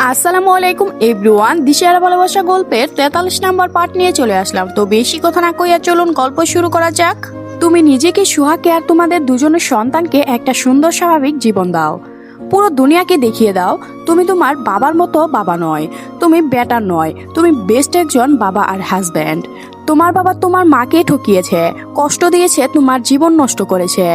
আসসালামু আলাইকুম, এভরিওয়ান। দিশার ভালোবাসা গল্পের তেতাল্লিশ নাম্বার পার্ট নিয়ে চলে আসলাম। তো বেশি কথা না কইয়া চলুন, গল্প শুরু করা যাক। তুমি নিজেকে, সুহাকে আর তোমাদের দুজনের সন্তানকে একটা সুন্দর, স্বাভাবিক জীবন দাও। পুরো দুনিয়াকে দেখিয়ে দাও। তুমি তোমার বাবার মতো বাবা নয়। তুমি বেটার নয়। তুমি বেস্ট একজন বাবা আর হাজব্যান্ড তোমার বাবা তোমার মাকে ঠকিয়েছে, কষ্ট দিয়েছে, তোমার জীবন নষ্ট করেছে।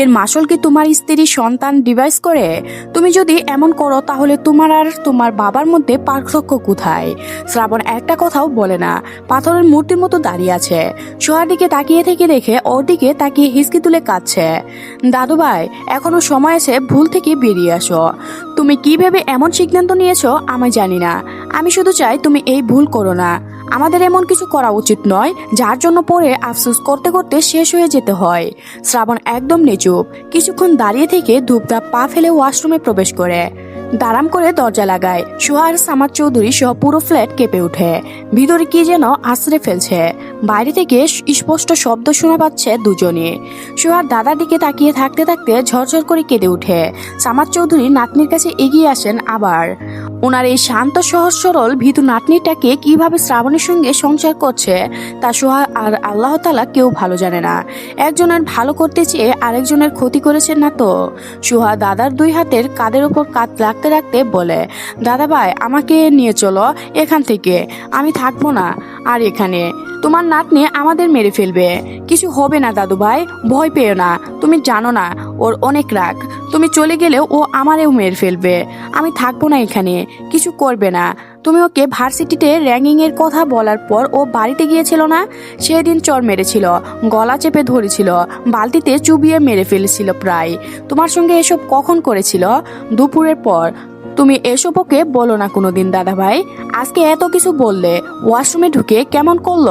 এর মাসল কি তোমার স্ত্রী সন্তান ডিভাইস করে? তুমি যদি এমন করো, তাহলে তোমার আর তোমার বাবার মধ্যে পার্থক্য কোথায়? শ্রাবণ একটা কথাও বলে না, পাথরের মূর্তির মতো দাঁড়িয়ে আছে। সোহার দিকে তাকিয়ে থেকে দেখে ওর দিকে তাকিয়ে হিসকি তুলে কাঁদছে। দাদু ভাই, এখনও সময় আছে, ভুল থেকে বেরিয়ে আসো। তুমি কি ভেবে এমন সিদ্ধান্ত নিয়েছো? আমি জানি না। আমি শুধু চাই তুমি এই ভুল করো না। আমাদের এমন কিছু করা উচিত নয়, যার জন্য পরে আফসোস করতে করতে শেষ হয়ে যেতে হয়। শ্রাবণ একদম নিচুপ কিছুক্ষণ দাঁড়িয়ে থেকে ধূপধাপ পা ফেলে ওয়াশরুমে প্রবেশ করে। দাঁড়াম করে দরজা লাগায়। সোহার সামার চৌধুরী সহ পুরো ফ্ল্যাট কেঁপে ওঠে। ভিতরে কি যেন আশ্রে ফেলছে। বাইরে থেকে স্পষ্ট শব্দ শোনা পাচ্ছে দুজনে। সোহার দাদার দিকে তাকিয়ে থাকতে থাকতে ঝরঝর করে কেঁদে ওঠে। সামার চৌধুরী নাতনির কাছে এগিয়ে আসেন আবার। ওনার এই শান্ত, সহজ, সরল, ভীতু নাতনিটাকে কীভাবে শ্রাবণের সঙ্গে সংসার করছে, তা সোহা আর আল্লাহ তালা কেউ ভালো জানে না। একজনের ভালো করতে চেয়ে আরেকজনের ক্ষতি করেছেন না তো? সোহা দাদার দুই হাতের কাদের উপর কাত রাখতে ডাকতে বলে, দাদা ভাই, আমাকে নিয়ে চলো, এখান থেকে। আমি থাকব না। আর এখানে, তোমার নাতনি আমাদের মেরে ফেলবে। কিছু হবে না, দাদু ভাই, ভয় পেও না। তুমি জানো না ওর অনেক রাগ। তুমি চলে গেলেও ও আমারেও মেরে ফেলবে। আমি থাকব না এখানে। কিছু করবে না। তুমি ওকে ভার্সিটিতে র্যাঙ্গিং এর কথা বলার পর ও বাড়িতে গিয়েছিল না? সেদিন চর মেরেছিল, গলা চেপে ধরেছিল, বালতিতে চুবিয়ে মেরে ফেলেছিল প্রায়। তোমার সঙ্গে এসব কখন করেছিল? দুপুরের পর। তুমি এসব ওকে বলো না কোনোদিন দাদা ভাই আজকে এত কিছু বললে, ওয়াশরুমে ঢুকে কেমন করল?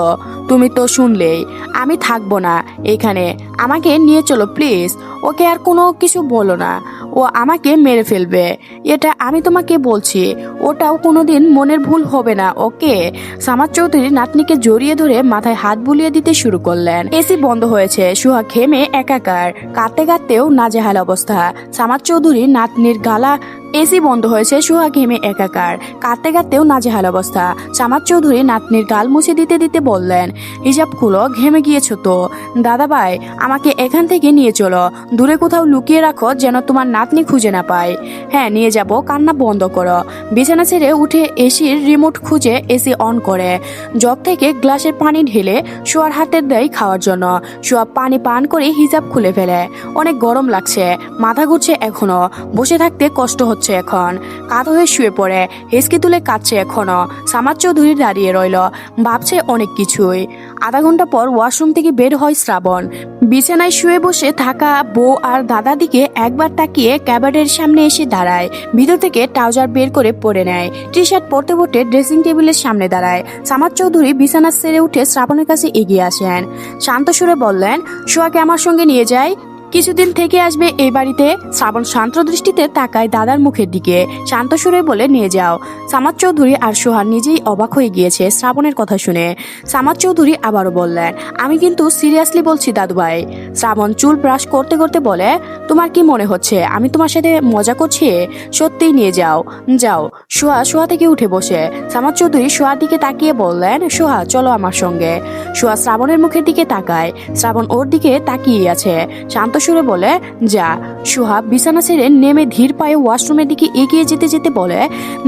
তুমি তো শুনলেই। আমি থাকব না এখানে। আমাকে নিয়ে চলো, প্লিজ। ওকে আর কোনো কিছু বলো না। ও আমাকে মেরে ফেলবে। এটা আমি তোমাকে বলছি। ওটাও কোনোদিন মনের ভুল হবে না, ওকে? সামাদ চৌধুরী নাতনিকে জড়িয়ে ধরে মাথায় হাত বুলিয়ে দিতে শুরু করলেন। এসি বন্ধ হয়েছে সুহা ঘেমে একাকার। কাঁদতে কাঁদতেও নাজেহাল অবস্থা। সামাদ চৌধুরী নাতনির গালা এসি বন্ধ হয়েছে সুহা ঘেমে একাকার। কাঁদতে কাঁদতেও নাজেহাল অবস্থা। সামাদ চৌধুরী নাতনির গাল মুছে দিতে দিতে বললেন, হিজাব খুলো, ঘেমে গিয়েছো তো। দাদা ভাই, আমাকে এখান থেকে নিয়ে চলো। দূরে কোথাও লুকিয়ে রাখো, যেন তোমার নাতনি খুঁজে না পায়। হ্যাঁ নিয়ে যাব, কান্না বন্ধ করো। বিছানা ছেড়ে উঠে এসির রিমোট খুঁজে এসি অন করে। জগ থেকে গ্লাসের পানি ঢেলে শোয়ার হাতের দেয় খাওয়ার জন্য। শোয়া পানি পান করে হিজাব খুলে ফেলে। অনেক গরম লাগছে, মাথা ঘুরছে এখনও। বসে থাকতে কষ্ট হচ্ছে। এখন। কাত হয়ে শুয়ে পড়ে। হেসকে তুলে কাঁদছে এখনও। সামাদ চৌধুরী দাঁড়িয়ে রইল। ভাবছে অনেক কিছুই। আধা ঘণ্টা পর ওয়াশরুম থেকে বের হয় শ্রাবণ। বিছানায় শুয়ে বসে থাকা বউ আর দাদা দিকে একবার তাকিয়ে ক্যাবার্ডের সামনে এসে দাঁড়ায়। ভিতর থেকে ট্রাউজার বের করে পরে নেয়। টি শার্ট পরতে পরতে ড্রেসিং টেবিলের সামনে দাঁড়ায়। সামাদ চৌধুরী বিছানা সেরে উঠে শ্রাবণের কাছে এগিয়ে আসেন। শান্ত সুরে বললেন সোয়াকে আমার সঙ্গে নিয়ে যায় কিছুদিন থেকে আসবে এই বাড়িতে। শ্রাবণ শান্ত দৃষ্টিতে তাকায় দাদার মুখের দিকে। শান্ত সুরে বলে, নিয়ে যাও। সামাদ চৌধুরী আর সোহান নিজেই অবাক হয়ে গিয়েছে শ্রাবণের কথা শুনে। সামাদ চৌধুরী আবারও বললেন, আমি কিন্তু সিরিয়াসলি বলছি দাদু ভাই শ্রাবণ চুল ব্রাশ করতে করতে বলে, তোমার কি মনে হচ্ছে? আমি তোমার সাথে মজা করছি? সত্যিই নিয়ে যাও। যাও। সোহা সোহা থেকে উঠে বসে। সামাদ চৌধুরী সোহার দিকে তাকিয়ে বললেন, সোহা, চলো আমার সঙ্গে। সোহা শ্রাবণের মুখের দিকে তাকায়। শ্রাবণ ওর দিকে তাকিয়ে আছে। শান্ত সুরে বলে, যা সোহা বিছানা ছেড়ে নেমে ধীর পায়ে ওয়াশরুমের দিকে এগিয়ে যেতে যেতে বলে,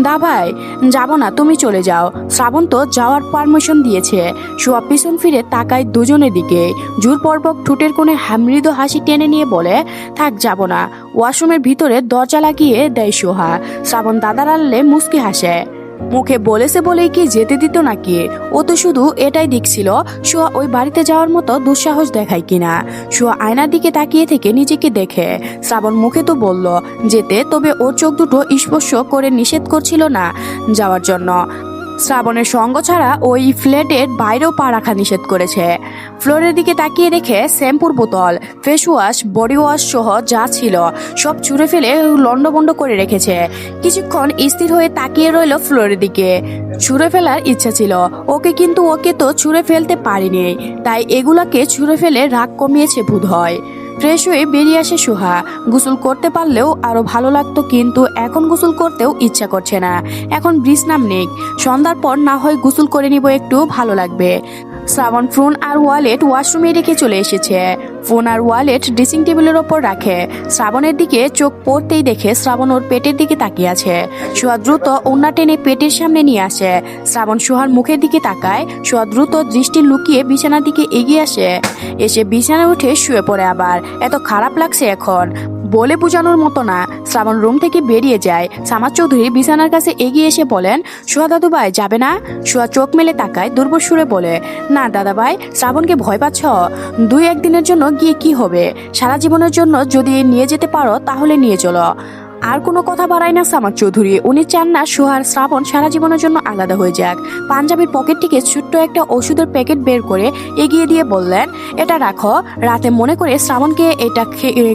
দা ভাই, যাব না, তুমি চলে যাও। শ্রাবণ তো যাওয়ার পারমিশন দিয়েছে। সোহা পিছন ফিরে তাকায় দুজনের দিকে। জোরপূর্বক ঠোঁটের কোণে মৃদু হাসি টেনে নিয়ে বলে, থাক, যাব না। ওয়াশরুমের ভিতরে দরজা লাগিয়ে দেয় সোহা। শ্রাবণ দাদার আনলে মুসকি হাসে। মুখে বলেছে বলেই কি যেতে দিত না নাকি? ও তো শুধু এটাই দেখছিল সোয়া ওই বাড়িতে যাওয়ার মতো দুঃসাহস দেখায় কিনা। সোয়া আয়নার দিকে তাকিয়ে থেকে নিজেকে দেখে। শ্রাবণ মুখে তো বলল, যেতে, তবে ওর চোখ দুটো স্পর্শ করে নিষেধ করছিল না যাওয়ার জন্য। শ্রাবণের সঙ্গ ছাড়া ওই ফ্ল্যাটের বাইরেও পা রাখা নিষেধ করেছে। ফ্লোরের দিকে তাকিয়ে দেখে শ্যাম্পুর বোতল ফেস ওয়াশ বডি ওয়াশ সহ যা ছিল, সব ছুঁড়ে ফেলে লন্ডবন্ড করে রেখেছে। কিছুক্ষণ স্থির হয়ে তাকিয়ে রইল ফ্লোরের দিকে। ছুঁড়ে ফেলার ইচ্ছা ছিল। ওকে কিন্তু ওকে তো ছুঁড়ে ফেলতে পারিনি, তাই এগুলাকে ছুঁড়ে ফেলে রাগ কমিয়েছে বোধ হয় ফ্রেশ হয়ে বেরিয়ে আসে সুহা। গোসল করতে পারলেও আরও ভালো লাগতো কিন্তু এখন গোসল করতেও ইচ্ছা করছে না। এখন ব্রিজ নাম নেই। সন্ধ্যার পর না হয় গোসল করে নিব একটু, ভালো লাগবে। শ্রাবণ ফোন আর ওয়ালেট ওয়াশরুমে রেখে চলে এসেছে। ফোন আর ওয়ালেট ড্রেসিং টেবিলের ওপর রাখে। শ্রাবণের দিকে চোখ পড়তেই দেখে শ্রাবণ ওর পেটের দিকে তাকিয়ে আছে। সোহা দ্রুত ওন্না টেনে পেটের সামনে নিয়ে আসে। শ্রাবণ সোহার মুখের দিকে তাকায়। সোহা দ্রুত দৃষ্টি লুকিয়ে বিছানার দিকে এগিয়ে আসে। এসে বিছানায় উঠে শুয়ে পড়ে আবার। এত খারাপ লাগছে এখন। বলে বোঝানোর মতো না। শ্রাবণ রুম থেকে বেরিয়ে যায়। সামাদ চৌধুরী বিছানার কাছে এগিয়ে এসে বলেন সোহা দাদু ভাই, যাবে না? সোহা চোখ মেলে তাকায়, দুর্বল সুরে বলে, না দাদা ভাই, শ্রাবণকে ভয় পাচ্ছ। দুই একদিনের জন্য গিয়ে কি হবে? সারা জীবনের জন্য যদি নিয়ে যেতে পারো, তাহলে নিয়ে চলো। আর কোনো কথা বাড়ায় না সামাদ চৌধুরী। উনি চান না সোহার শ্রাবণ সারা জীবনের জন্য আলাদা হয়ে যাক। পাঞ্জাবির পকেট থেকে ছোট্ট একটা ওষুধের প্যাকেট বের করে এগিয়ে দিয়ে বললেন, এটা রাখো। রাতে মনে করে শ্রাবণকে এটা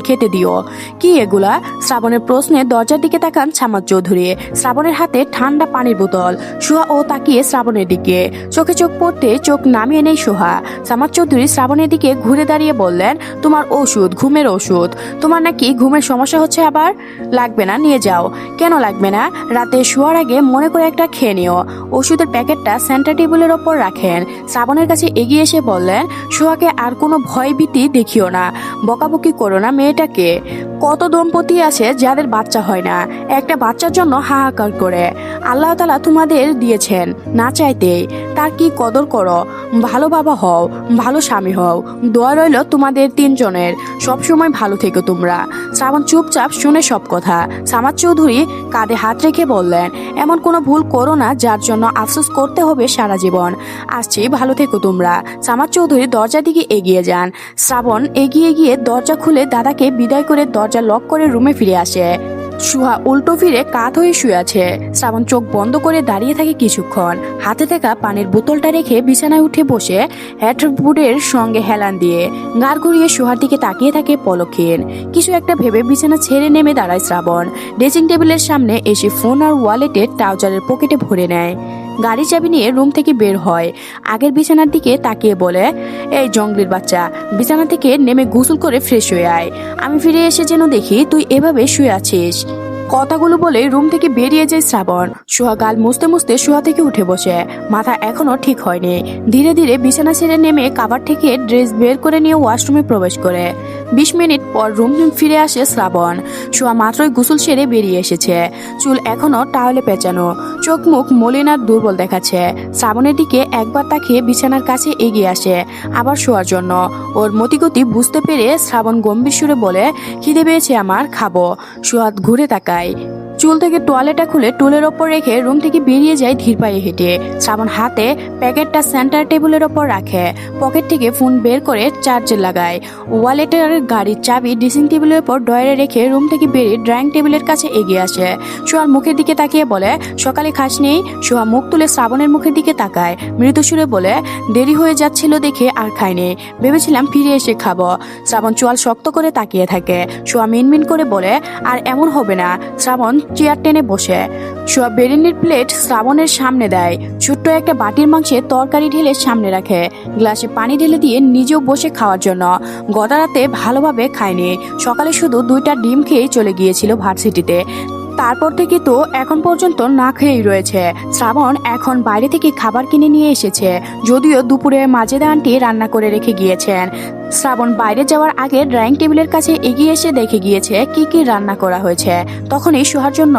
খেতে দিও। কি এগুলা? শ্রাবণের প্রশ্নে দরজার দিকে তাকান সামাদ চৌধুরী। শ্রাবণের হাতে ঠান্ডা পানির বোতল। সোহা ও তাকিয়ে শ্রাবণের দিকে। চোখে চোখ পড়তে চোখ নামিয়ে নেই সোহা। সামাদ চৌধুরী শ্রাবণের দিকে ঘুরে দাঁড়িয়ে বললেন, তোমার ওষুধ, ঘুমের ওষুধ। তোমার নাকি ঘুমের সমস্যা হচ্ছে আবার? লাগবে না নিয়ে যাও। কেন লাগবে না? রাতে শোয়ার আগে মনে করে একটা খেয়ে নিও। ওষুধের প্যাকেটটা সেন্টার টেবিলের ওপর রাখেন। শ্রাবণের কাছে এগিয়ে এসে বললেন, সোহাকে আর কোনো ভয় ভীতি দেখিও না। বকাবকি করো না মেয়েটাকে। কত দম্পতি আছে যাদের বাচ্চা হয় না। একটা বাচ্চার জন্য হাহাকার করে। আল্লাহ তালা তোমাদের দিয়েছেন। না চাইতেই। তার কি কদর করো? ভালো বাবা হও, ভালো স্বামী হও। দোয়া রইল তোমাদের তিনজনের। সবসময় ভালো থেকো তোমরা। শ্রাবণ চুপচাপ শুনে সব কথা। সামাদ চৌধুরী কাঁধে হাত রেখে বললেন, এমন কোনো ভুল করো না যার জন্য আফসোস করতে হবে সারা জীবন। আসছি, ভালো থেকো তোমরা। সামাদ চৌধুরী দরজার দিকে এগিয়ে যান। শ্রাবণ এগিয়ে গিয়ে দরজা খুলে দাদাকে বিদায় করে দরজা লক করে রুমে ফিরে আসে। সুহা উল্টো ফিরে কাত হয়ে শুয়ে আছে। শ্রাবণ চোখ বন্ধ করে দাঁড়িয়ে থাকে কিছুক্ষণ। হাতে থাকা পানির বোতলটা রেখে বিছানায় উঠে বসে হ্যাটবুডের সঙ্গে হেলান দিয়ে গাড় ঘুরিয়ে সুহার দিকে তাকিয়ে থাকে পলক্ষীন কিছু একটা ভেবে বিছানা ছেড়ে নেমে দাঁড়ায় শ্রাবণ। ড্রেসিং টেবিলের সামনে এসে ফোন আর ওয়ালেটের ট্রাউজারের পকেটে ভরে নেয়। গাড়ি চাবি নিয়ে রুম থেকে বের হয়। আগের বিছানার দিকে তাকিয়ে বলে, এই জঙ্গলির বাচ্চা, বিছানা থেকে নেমে গোসল করে ফ্রেশ হয়ে আয়। আমি ফিরে এসে যেন দেখি তুই এভাবে শুয়ে আছিস। কথাগুলো বলে রুম থেকে বেরিয়ে যায় শ্রাবণ। সোহা গাল মুছতে মুছতে সোহা থেকে উঠে বসে। মাথা এখনও ঠিক হয়নি। ধীরে ধীরে বিছানা ছেড়ে নেমে কাবার থেকে ড্রেস বের করে নিয়ে ওয়াশরুমে প্রবেশ করে। বিশ মিনিট পর রুম ফিরে আসে শ্রাবণ। শোয়া মাত্রই গোসল সেরে বেরিয়ে এসেছে। চুল এখনও টাওয়ালে পেঁচানো। চোখ মুখ মলিনার দুর্বল দেখাচ্ছে। শ্রাবণের দিকে একবার তাকে বিছানার কাছে এগিয়ে আসে, আবার শোয়ার জন্য। ওর মতিগতি বুঝতে পেরে শ্রাবণ গম্ভীর সুরে বলে, খিদে পেয়েছে আমার, খাব। সোয়াদ ঘুরে তাকায়। চুল থেকে তোয়ালেটা খুলে টুলের ওপর রেখে রুম থেকে বেরিয়ে যায় ধীর পায়ে হেঁটে। শ্রাবণ হাতে প্যাকেটটা সেন্টার টেবিলের ওপর রাখে। পকেট থেকে ফোন বের করে চার্জে লাগায়। ওয়ালেটের গাড়ির চাবি ড্রেসিং টেবিলের ওপর ডয়ারে রেখে রুম থেকে বেরিয়ে ড্রয়িং টেবিলের কাছে এগিয়ে আসে। সোহার মুখের দিকে তাকিয়ে বলে, সকালে খাস নেই? সোহা মুখ তুলে শ্রাবণের মুখের দিকে তাকায়। মৃদু সুরে বলে, দেরি হয়ে যাচ্ছিল দেখে আর খাইনি। ভেবেছিলাম ফিরে এসে খাব। শ্রাবণ চোয়াল শক্ত করে তাকিয়ে থাকে। সোহা মিনমিন করে বলে, আর এমন হবে না। শ্রাবণ চেয়ার টেনে বসে। সোয়া বেরিনির প্লেট শ্রাবণের সামনে দেয়। ছোট্ট একটা বাটির মাংসে তরকারি ঢেলে সামনে রাখে। গ্লাসে পানি ঢেলে দিয়ে নিজেও বসে খাওয়ার জন্য। গত রাতে ভালোভাবে খায়নি। সকালে শুধু দুইটা ডিম খেয়ে চলে গিয়েছিল ভার্সিটিতে। তারপর থেকে তো এখন পর্যন্ত না খেয়েই রয়েছে। শ্রাবণ এখন বাইরে থেকে খাবার কিনে নিয়ে এসেছে। যদিও দুপুরে মাজেদা আন্টি রান্না করে রেখে গিয়েছেন। শ্রাবণ বাইরে যাওয়ার আগে ড্রয়িং টেবিলের কাছে এগিয়ে এসে দেখে গিয়েছে কি কি রান্না করা হয়েছে। তখনই সোহার জন্য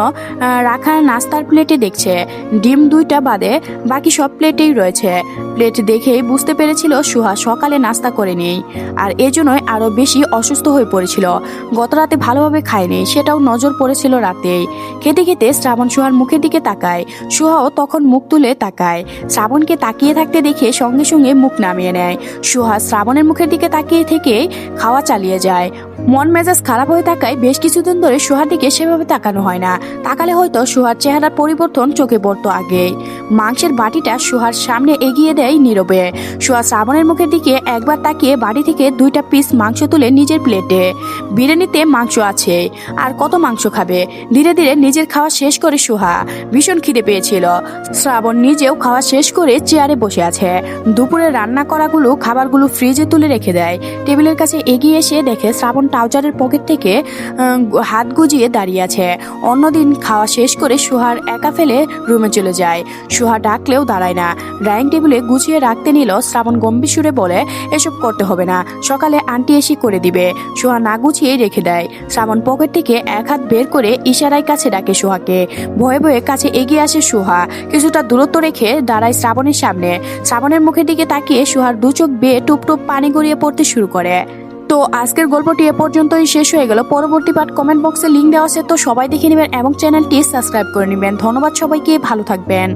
রাখা নাস্তার প্লেটে দেখছে। ডিম দুইটা বাদে বাকি সব প্লেটেই রয়েছে। প্লেট দেখেই বুঝতে পেরেছিল সুহা সকালে নাস্তা করে নেই। আর এজন্যই আরও বেশি অসুস্থ হয়ে পড়েছিল। গত রাতে ভালোভাবে খায়নি, সেটাও নজর পড়েছিল রাতেই। খেতে খেতে শ্রাবণ সুহার মুখের দিকে তাকায়। সুহাও তখন মুখ তুলে তাকায়। শ্রাবণকে তাকিয়ে থাকতে দেখে সঙ্গে সঙ্গে মুখ নামিয়ে নেয়। সুহা শ্রাবণের মুখের দিকে তাকিয়ে থেকে খাওয়া চালিয়ে যায়। মন মেজাজ খারাপ হয়ে থাকায় বেশ কিছুদিন ধরে সোহার দিকে সেভাবে তাকানো হয় না। তাকালে হয়তো সোহার চেহারার পরিবর্তন চোখে পড়তো আগে মাংসের বাটিটা সোহার সামনে এগিয়ে দেয় নীরবে। সোহা শ্রাবণের মুখের দিকে একবার তাকিয়ে বাড়ি থেকে দুইটা পিস মাংস তুলে নিজের প্লেটে বিরিয়ানিতে মাংস আছে। আর কত মাংস খাবে? ধীরে ধীরে নিজের খাওয়া শেষ করে সোহা ভীষণ খিদে পেয়েছিল। শ্রাবণ নিজেও খাওয়া শেষ করে চেয়ারে বসে আছে। দুপুরে রান্না করাগুলো খাবারগুলো ফ্রিজে তুলে রেখে দেয়। টেবিলের কাছে এগিয়ে এসে দেখে শ্রাবণ ট্রাউজারের পকেট থেকে হাত গুজিয়ে দাঁড়িয়ে আছে। অন্যদিন খাওয়া শেষ করে সুহার একা ফেলে রুমে চলে যায়। সুহা ডাকলেও দাঁড়ায় না। ডাইনিং টেবিলে গুছিয়ে রাখতে নিল শ্রাবণ গম্ভীর সুরে বলে, এসব করতে হবে না। সকালে আন্টি এসে করে দিবে। সুহা না গুছিয়েই রেখে দেয়। শ্রাবণ পকেট থেকে এক হাত বের করে ইশারায় কাছে ডাকে সুহাকে। ভয়ে ভয়ে কাছে এগিয়ে আসে সুহা। কিছুটা দূরত্ব রেখে দাঁড়ায় শ্রাবণের সামনে। শ্রাবণের মুখের দিকে তাকিয়ে সুহার দু চোখ বেয়ে টুপ টুপ পানি গড়িয়ে পড়তে শুরু করে। তো আজকের গল্পটি এ পর্যন্তই শেষ হয়ে গেল। পরবর্তী পাঠ কমেন্ট বক্সে লিঙ্ক দেওয়া আছে, তো সবাই দেখে নেবেন এবং চ্যানেলটি সাবস্ক্রাইব করে নেবেন। ধন্যবাদ সবাইকে, ভালো থাকবেন।